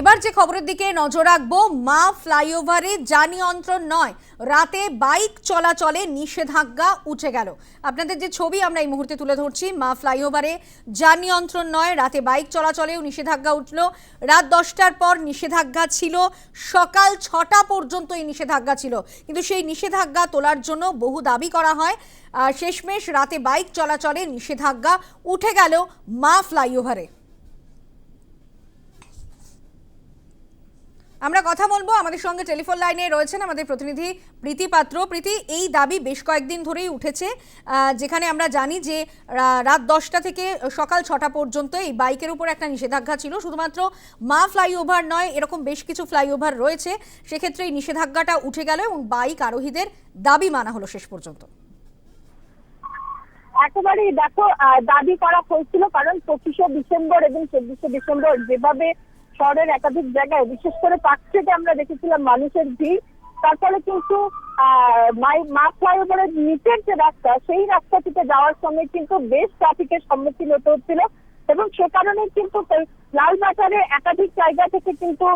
এবার যে খবরের দিকে নজর রাখব, মা ফ্লাইওভারে যানিয়ন্ত্রণ নয়, রাতে বাইক চলাচলে নিষেধাজ্ঞা উঠে গেল। আপনাদের যে ছবি আমরা এই মুহূর্তে তুলে ধরছি, মা ফ্লাইওভারে যাননিয়ন্ত্রণ নয়, রাতে বাইক চলাচলেও নিষেধাজ্ঞা উঠল। রাত দশটার পর নিষেধাজ্ঞা ছিল, সকাল ছটা পর্যন্ত এই নিষেধাজ্ঞা ছিল। কিন্তু সেই নিষেধাজ্ঞা তোলার জন্য বহু দাবি করা হয়। শেষমেশ রাতে বাইক চলাচলে নিষেধাজ্ঞা উঠে গেল মা ফ্লাইওভারে। আমরা কথা বলব আমাদের সঙ্গে টেলিফোন লাইনে রয়েছেন আমাদের প্রতিনিধি প্রীতি পাত্র। প্রীতি, এই দাবি বেশ কয়েকদিন ধরেই উঠেছে যেখানে আমরা জানি যে রাত দশটা থেকে সকাল ছটা পর্যন্ত এই বাইকের উপর একটা নিষেধাজ্ঞা ছিল। শুধুমাত্র মা ফ্লাইওভার নয়, এরকম বেশ কিছু ফ্লাইওভার রয়েছে। সেক্ষেত্রে এই নিষেধাজ্ঞাটা উঠে গেল এবং বাইক আরোহীদের দাবি মানা হলো শেষ পর্যন্ত। একেবারেই দেখো দাবি করা হয়েছিল কারণ পঁচিশে ডিসেম্বর এবং চব্বিশে ডিসেম্বর যেভাবে শহরের একাধিক জায়গায়, বিশেষ করে পার্ক স্ট্রিটে আমরা দেখেছিলাম মানুষের ভিড়। তারপরে কিন্তু মা ফ্লাইওভারের নিচের যে রাস্তা, সেই রাস্তাটিতে যাওয়ার সময় কিন্তু বেশ ট্রাফিকের সম্মুখীন হতে হচ্ছিল এবং সে কারণে কিন্তু লালবাজারে একাধিক জায়গা থেকে কিন্তু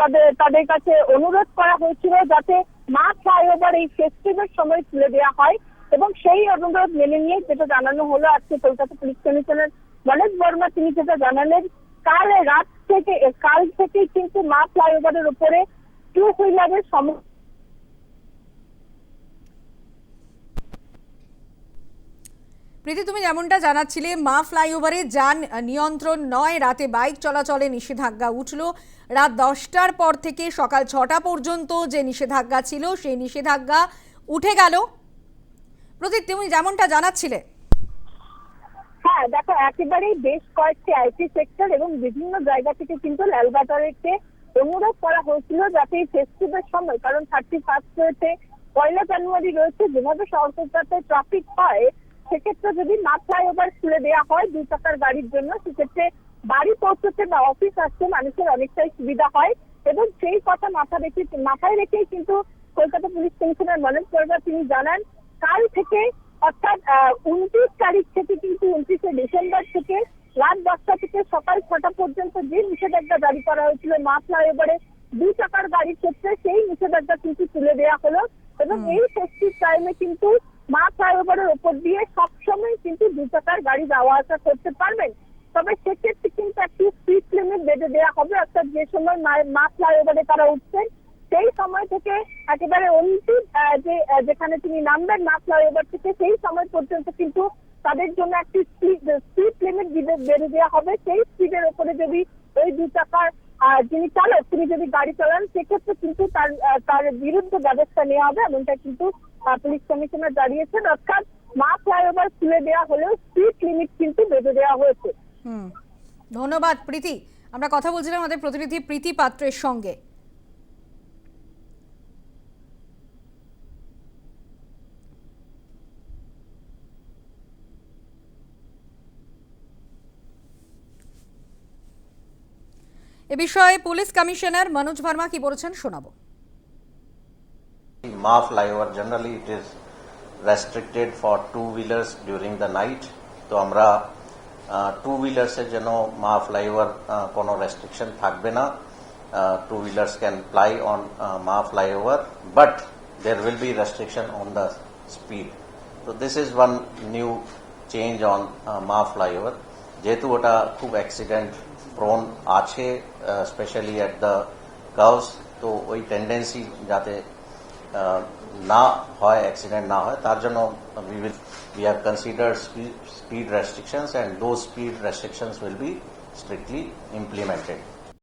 তাদের তাদের কাছে অনুরোধ করা হয়েছিল যাতে মা ফ্লাইওভার এই ফেস্টিভের সময় তুলে দেওয়া হয় এবং সেই অনুরোধ মেনে নিয়ে যেটা জানানো হলো আজকে কলকাতা পুলিশ কমিশনার গণেশ বর্মা, তিনি যেটা জানালেন কাল রাত থেকে কাল থেকেই কিন্তু মা ফ্লাইওভারের উপরে টু হুইলারের সম প্রীতি, তুমি যেমনটা জানাচ্ছিলে, মা ফ্লাইওভারে যান নিয়ন্ত্রণ নয়। রাতে বাইক চলাচলে নিষেধাজ্ঞা উঠল। রাত দশটার পর থেকে সকাল ছটা পর্যন্ত যে নিষেধাজ্ঞা ছিল, সেই নিষেধাজ্ঞা উঠে গেল। প্রীতি তুমি যেমনটা জানাচ্ছিলে হ্যাঁ দেখো, একেবারেই বেশ কয়েকটি আইটি সেক্টর এবং বিভিন্ন জায়গা থেকে কিন্তু লালবাজারকে অনুরোধ করা হয়েছিল যাতে এই ফেস্টিভের সময়, কারণ থার্টি ফার্স্ট রয়েছে পয়লা জানুয়ারি রয়েছে, যেভাবে শহর কলকাতায় ট্রাফিক হয়, সেক্ষেত্রে যদি না ফ্লাইওভার খুলে দেওয়া হয় দুই চাকার গাড়ির জন্য, সেক্ষেত্রে বাড়ি পৌঁছতে বা অফিস আসতে মানুষের অনেকটাই সুবিধা হয় এবং সেই কথা মাথা রেখে, মাথায় রেখেই কিন্তু কলকাতা পুলিশ কমিশনার মনোজ বর্মা তিনি জানান, কাল থেকে অর্থাৎ উনত্রিশ তারিখ থেকে কিন্তু উনত্রিশে ডিসেম্বর থেকে রাত দশটা থেকে সকাল ছটা পর্যন্ত যে নিষেধাজ্ঞা জারি করা হয়েছিল মা ফ্লাইওভারে দু চাকার গাড়ির ক্ষেত্রে সেই নিষেধাজ্ঞা কিন্তু তুলে দেওয়া হলো এবং এই ষষ্ঠীর টাইমে কিন্তু মা ফ্লাইওভারের ওপর দিয়ে সবসময় কিন্তু দু চাকার গাড়ি যাওয়া আসা করতে পারবেন। তবে সেক্ষেত্রে কিন্তু একটি স্পিড লিমিট বেঁধে দেওয়া হবে। অর্থাৎ যে সময় মা- মা ফ্লাইওভারে তারা উঠছেন সেই সময় থেকে একেবারে অন্তিম যে যেখানে তিনি নামবেন মা ফ্লাইওভার থেকে সেই সময় পর্যন্ত কিন্তু তাদের জন্য একটি স্পিড লিমিট বেঁধে দেওয়া হবে। সেই স্পিডের উপরে যদি ওই দু চাকার যিনি চালক, তিনি যদি গাড়ি চালান, সেক্ষেত্রে কিন্তু তার তার বিরুদ্ধে ব্যবস্থা নেওয়া হবে, এমনটা কিন্তু পুলিশ কমিশনার জানিয়েছেন। অর্থাৎ মা ফ্লাইওভার খুলে দেওয়া হলেও স্পিড লিমিট কিন্তু বেঁধে দেওয়া হয়েছে। ধন্যবাদ, প্রীতি। আমরা কথা বলছিলাম আমাদের প্রতিনিধি প্রীতি পাত্রের সঙ্গে। এ বিষয়ে পুলিশ কমিশনার মনোজ ভার্মা কি বলেছেন শোনাবো। Ma flyover generally it is restricted for two wheelers during the night তো আমরা টু হুইলার্সের জন্য মা ফ্লাইওভার কোনো রেস্ট্রিকশন থাকবে না। Two wheelers can fly on Maa flyover, but there will be restriction on the speed. তো this is one new change on Maa flyover. যেহেতু ওটা খুব অ্যাক্সিডেন্ট প্রোন আছে স্পেশালি অ্যাট দ্য কার্ভস তো ওই টেন্ডেন্সি যাতে আহ, না হয় অ্যাক্সিডেন্ট না হয় তার জন্য we will we have considered speed restrictions and those speed restrictions will be strictly implemented